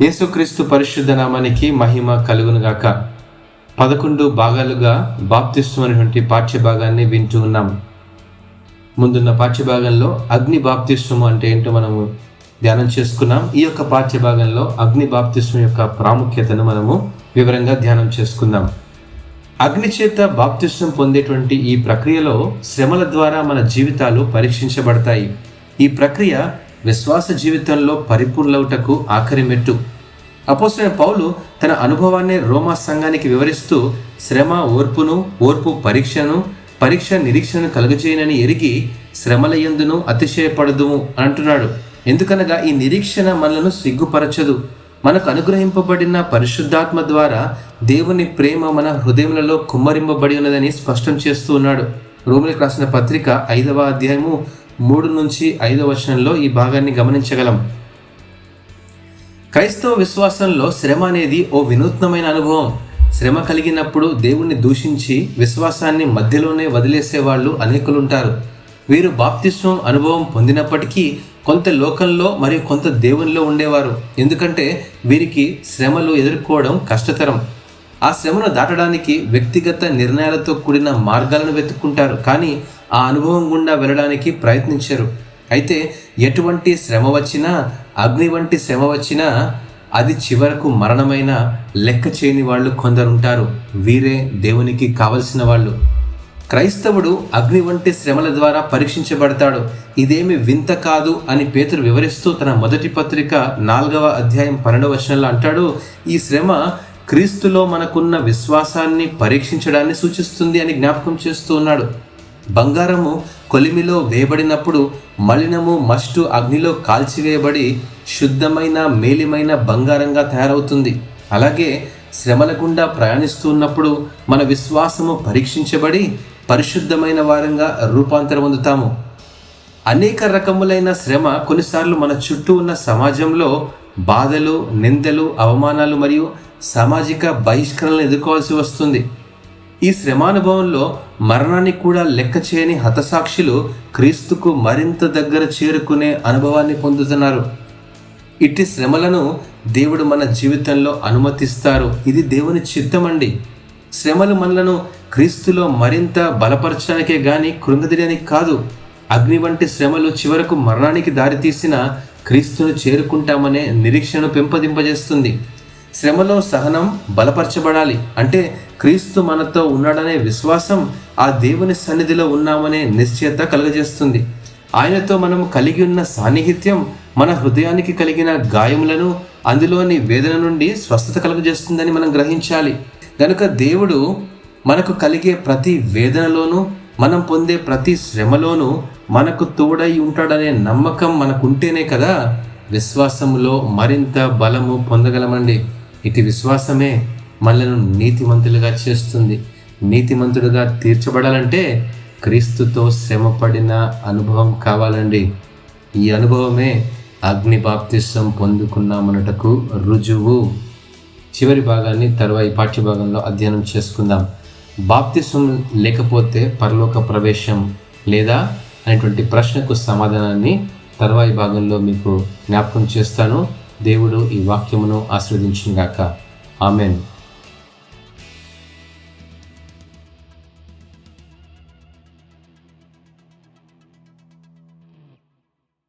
యేసుక్రీస్తు పరిశుద్ధ నామానికి మహిమ కలుగునుగాక. పదకొండు భాగాలుగా బాప్తిస్వం అనేటువంటి పాఠ్య భాగాన్ని వింటూ ఉన్నాం. ముందున్న పాఠ్య భాగంలో అగ్ని బాప్తిస్వము అంటే ఏంటో మనము ధ్యానం చేసుకున్నాం. ఈ యొక్క పాఠ్య భాగంలో అగ్ని బాప్తిస్వం యొక్క ప్రాముఖ్యతను మనము వివరంగా ధ్యానం చేసుకుందాం. అగ్ని చేత బాప్తిస్వం పొందేటువంటి ఈ ప్రక్రియలో శ్రమల ద్వారా మన జీవితాలు పరీక్షించబడతాయి. ఈ ప్రక్రియ విశ్వాస జీవితంలో పరిపూర్ణవుటకు ఆఖరి మెట్టు. అపోసిన పౌలు తన అనుభవాన్ని రోమా సంఘానికి వివరిస్తూ శ్రమ ఓర్పును ఓర్పు పరీక్షను పరీక్ష నిరీక్షను కలుగజేయనని ఎరిగి శ్రమల ఎందును అతిశయపడదుము అంటున్నాడు. ఎందుకనగా ఈ నిరీక్షణ మనలను సిగ్గుపరచదు. మనకు అనుగ్రహింపబడిన పరిశుద్ధాత్మ ద్వారా దేవుని ప్రేమ మన హృదయములలో కుమ్మరింపబడి ఉన్నదని స్పష్టం చేస్తూ ఉన్నాడు. రోమిలకు రాసిన పత్రిక ఐదవ అధ్యాయము మూడు నుంచి ఐదవ వచనంలో ఈ భాగాన్ని గమనించగలం. క్రైస్తవ విశ్వాసంలో శ్రమ అనేది ఓ వినూత్నమైన అనుభవం. శ్రమ కలిగినప్పుడు దేవుణ్ణి దూషించి విశ్వాసాన్ని మధ్యలోనే వదిలేసే వాళ్ళు అనేకులుంటారు. వీరు బాప్తిస్వం అనుభవం పొందినప్పటికీ కొంత లోకంలో మరియు కొంత దేవునిలో ఉండేవారు. ఎందుకంటే వీరికి శ్రమలు ఎదుర్కోవడం కష్టతరం. ఆ శ్రమను దాటడానికి వ్యక్తిగత నిర్ణయాలతో కూడిన మార్గాలను వెతుక్కుంటారు. కానీ ఆ అనుభవం గుండా వెళ్ళడానికి ప్రయత్నించరు. అయితే ఎటువంటి శ్రమ వచ్చినా అగ్ని వంటి శ్రమ వచ్చినా అది చివరకు మరణమైన లెక్క చేయని వాళ్ళు కొందరుంటారు. వీరే దేవునికి కావలసిన వాళ్ళు. క్రైస్తవుడు అగ్ని వంటి శ్రమల ద్వారా పరీక్షించబడతాడు. ఇదేమి వింత కాదు అని పేతురు వివరిస్తూ తన మొదటి పత్రిక నాలుగవ అధ్యాయం పన్నెండవ వచనంలో అంటాడు ఈ శ్రమ క్రీస్తులో మనకున్న విశ్వాసాన్ని పరీక్షించడాన్ని సూచిస్తుంది అని జ్ఞాపకం చేస్తూ ఉన్నాడు. బంగారము కొలిమిలో వేయబడినప్పుడు మలినము మస్టు అగ్నిలో కాల్చివేయబడి శుద్ధమైన మేలిమైన బంగారంగా తయారవుతుంది. అలాగే శ్రమల గుండా ప్రయాణిస్తున్నప్పుడు మన విశ్వాసము పరీక్షించబడి పరిశుద్ధమైన వారంగా రూపాంతరం పొందుతాము. అనేక రకములైన శ్రమ కొన్నిసార్లు మన చుట్టూ ఉన్న సమాజంలో బాధలు నిందలు అవమానాలు మరియు సామాజిక బహిష్కరణలు ఎదుర్కోవాల్సి వస్తుంది. ఈ శ్రమానుభవంలో మరణాన్ని కూడా లెక్క చేయని హతసాక్షులు క్రీస్తుకు మరింత దగ్గర చేరుకునే అనుభవాన్ని పొందుతున్నారు. ఇట్టి శ్రమలను దేవుడు మన జీవితంలో అనుమతిస్తారు. ఇది దేవుని చిత్తమండి. శ్రమలు మనలను క్రీస్తులో మరింత బలపరచడానికే గాని కృంగదిడానికి కాదు. అగ్ని వంటి శ్రమలు చివరకు మరణానికి దారితీసిన క్రీస్తును చేరుకుంటామనే నిరీక్షను పెంపొందింపజేస్తుంది. శ్రమలో సహనం బలపరచబడాలి. అంటే క్రీస్తు మనతో ఉన్నాడనే విశ్వాసం ఆ దేవుని సన్నిధిలో ఉన్నామనే నిశ్చయత కలుగజేస్తుంది. ఆయనతో మనం కలిగి ఉన్న సాన్నిహిత్యం మన హృదయానికి కలిగిన గాయములను అందులోని వేదన నుండి స్వస్థత కలుగజేస్తుందని మనం గ్రహించాలి. కనుక దేవుడు మనకు కలిగే ప్రతి వేదనలోనూ మనం పొందే ప్రతి శ్రమలోనూ మనకు తోడై ఉంటాడనే నమ్మకం మనకుంటేనే కదా విశ్వాసములో మరింత బలము పొందగలమండి. ఇటు విశ్వాసమే మనలను నీతిమంతులుగా చేస్తుంది. నీతిమంతుడుగా తీర్చబడాలంటే క్రీస్తుతో శ్రమపడిన అనుభవం కావాలండి. ఈ అనుభవమే అగ్ని బాప్తిసం పొందుకున్నామన్నటకు రుజువు. చివరి భాగాన్ని తర్వాయి పాఠ్యభాగంలో అధ్యయనం చేసుకుందాం. బాప్తిసం లేకపోతే పరలోక ప్రవేశం లేదా? అనేటువంటి ప్రశ్నకు సమాధానాన్ని తర్వాయి భాగంలో మీకు జ్ఞాపకం చేస్తాను. దేవుడు ఈ వాక్యమును ఆస్వాదించిన గాక ఆమెన్.